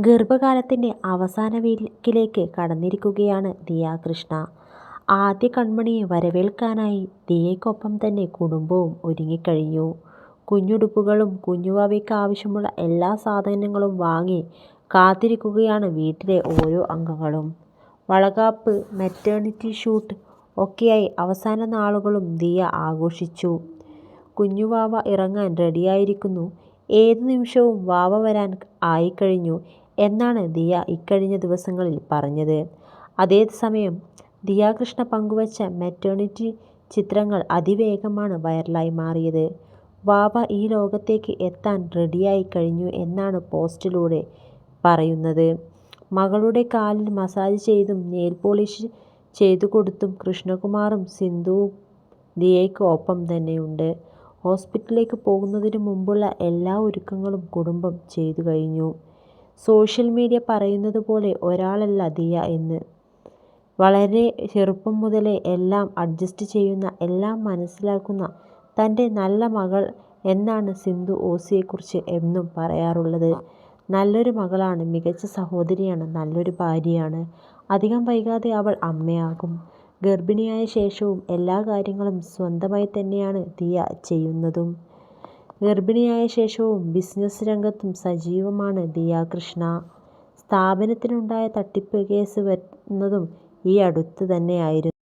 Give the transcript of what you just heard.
ഗർഭകാലത്തിന്റെ അവസാന വീക്കിലേക്ക് കടന്നിരിക്കുകയാണ് ദിയ കൃഷ്ണ. ആദ്യ കൺമണിയെ വരവേൽക്കാനായി ദിയയ്ക്കൊപ്പം തന്നെ കുടുംബവും ഒരുങ്ങിക്കഴിഞ്ഞു. കുഞ്ഞുടുപ്പുകളും കുഞ്ഞുവാവയ്ക്ക് ആവശ്യമുള്ള എല്ലാ സാധനങ്ങളും വാങ്ങി കാത്തിരിക്കുകയാണ് വീട്ടിലെ ഓരോ അംഗങ്ങളും. വളകാപ്പ്, മെറ്റേണിറ്റി ഷൂട്ട് ഒക്കെയായി അവസാന നാളുകളും ദിയ ആഘോഷിച്ചു. കുഞ്ഞുവാവ ഇറങ്ങാൻ റെഡിയായിരിക്കുന്നു. ഏതു നിമിഷവും വാവ വരാൻ ആയിക്കഴിഞ്ഞു എന്നാണ് ദിയ ഇക്കഴിഞ്ഞ ദിവസങ്ങളിൽ പറഞ്ഞത്. അതേസമയം ദിയ കൃഷ്ണ പങ്കുവച്ച മെറ്റേണിറ്റി ചിത്രങ്ങൾ അതിവേഗമാണ് വൈറലായി മാറിയത്. വാവ ഈ ലോകത്തേക്ക് എത്താൻ റെഡിയായി കഴിഞ്ഞു എന്നാണ് പോസ്റ്റിലൂടെ പറയുന്നത്. മകളുടെ കാലിൽ മസാജ് ചെയ്തും നെയിൽ പോളിഷ് ചെയ്തു കൊടുത്തും കൃഷ്ണകുമാറും സിന്ധുവും ദിയയ്ക്ക് ഒപ്പം തന്നെയുണ്ട്. ഹോസ്പിറ്റലിലേക്ക് പോകുന്നതിന് മുമ്പുള്ള എല്ലാ ഒരുക്കങ്ങളും കുടുംബം ചെയ്തുകഴിഞ്ഞു. സോഷ്യൽ മീഡിയ പറയുന്നത് പോലെ ഒരാളല്ല ദിയ എന്ന്. വളരെ ചെറുപ്പം മുതലേ എല്ലാം അഡ്ജസ്റ്റ് ചെയ്യുന്ന, എല്ലാം മനസ്സിലാക്കുന്ന തന്റെ നല്ല മകൾ എന്നാണ് സിന്ധു ഓസിയെക്കുറിച്ച് എന്നും പറയാറുള്ളത്. നല്ലൊരു മകളാണ്, മികച്ച സഹോദരിയാണ്, നല്ലൊരു ഭാര്യയാണ്. അധികം വൈകാതെ അവൾ അമ്മയാകും. ഗർഭിണിയായ ശേഷവും എല്ലാ കാര്യങ്ങളും സ്വന്തമായി തന്നെയാണ് ദിയ ചെയ്യുന്നതും. ഗർഭിണിയായ ശേഷവും ബിസിനസ് രംഗത്തും സജീവമാണ് ദിയ കൃഷ്ണ. സ്ഥാപനത്തിനുണ്ടായ തട്ടിപ്പ് കേസ് വന്നതും ഈ അടുത്ത് തന്നെയായിരുന്നു.